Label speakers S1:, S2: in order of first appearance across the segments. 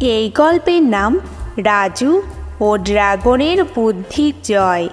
S1: এই গল্পের নাম রাজু ও ড্রাগনের বুদ্ধির জয়।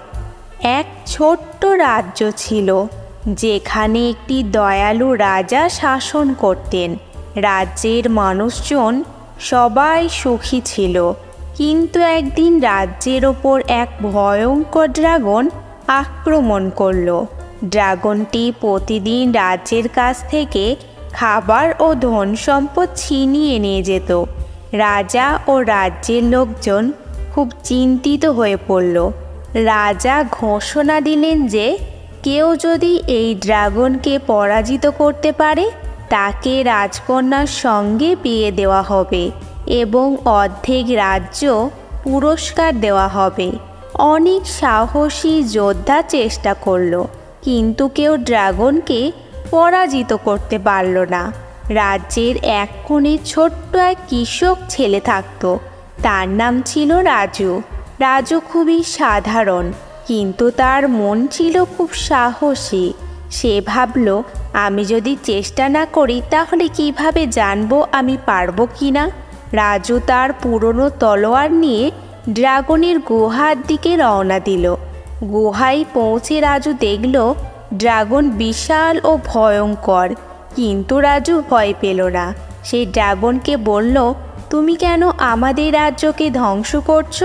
S1: এক ছোট্ট রাজ্য ছিল, যেখানে একটি দয়ালু রাজা শাসন করতেন। রাজ্যের মানুষজন সবাই সুখী ছিল, কিন্তু একদিন রাজ্যের ওপর এক ভয়ঙ্কর ড্রাগন আক্রমণ করল। ড্রাগনটি প্রতিদিন রাজ্যের কাছ থেকে খাবার ও ধন সম্পদ ছিনিয়ে নিয়ে যেত। রাজা ও রাজ্যের লোকজন খুব চিন্তিত হয়ে পড়ল। রাজা ঘোষণা দিলেন যে, কেউ যদি এই ড্রাগনকে পরাজিত করতে পারে, তাকে রাজকন্যার সঙ্গে বিয়ে দেওয়া হবে এবং অর্ধেক রাজ্য পুরস্কার দেওয়া হবে। অনেক সাহসী যোদ্ধা চেষ্টা করল, কিন্তু কেউ ড্রাগনকে পরাজিত করতে পারল না। রাজ্যের এক কোণে ছোট্ট এক কৃষক ছেলে থাকতো। তার নাম ছিল রাজু। রাজু খুবই সাধারণ, কিন্তু তার মন ছিল খুব সাহসী। সে ভাবল, আমি যদি চেষ্টা না করি, তাহলে কীভাবে জানব আমি পারব কি না রাজু তার পুরনো তলোয়ার নিয়ে ড্রাগনের গুহার দিকে রওনা দিল। গুহায় পৌঁছে রাজু দেখল, ড্রাগন বিশাল ও ভয়ঙ্কর। কিন্তু রাজু ভয় পেল না। সে ড্রাগনকে বলল, তুমি কেন আমাদের রাজ্যকে ধ্বংস করছ?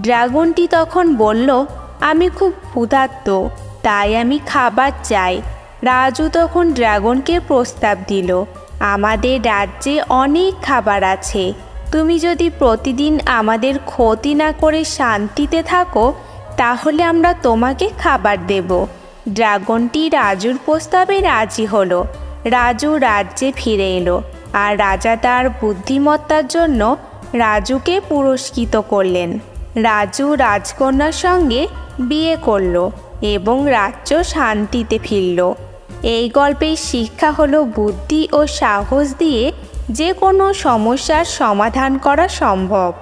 S1: ড্রাগনটি তখন বলল, আমি খুব ক্ষুধার্ত, তাই আমি খাবার চাই। রাজু তখন ড্রাগনকে প্রস্তাব দিল, আমাদের রাজ্যে অনেক খাবার আছে। তুমি যদি প্রতিদিন আমাদের ক্ষতি না করে শান্তিতে থাকো, তাহলে আমরা তোমাকে খাবার দেব। ড্রাগনটি রাজুর প্রস্তাবে রাজি হলো। রাজু রাজ্যে ফিরে এলো আর রাজা তার বুদ্ধিমত্তার জন্য রাজুকে পুরস্কৃত করলেন। রাজু রাজকন্যার সঙ্গে বিয়ে করল এবং রাজ্য শান্তিতে ফিরল। এই গল্পের শিক্ষা হলো বুদ্ধি ও সাহস দিয়ে যে কোনো সমস্যার সমাধান করা সম্ভব।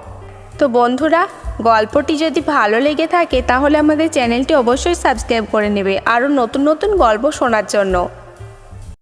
S1: তো বন্ধুরা, গল্পটি যদি ভালো লেগে থাকে তাহলে আমাদের চ্যানেলটি অবশ্যই সাবস্ক্রাইব করে নেবে। আরও নতুন নতুন গল্প শোনার জন্য।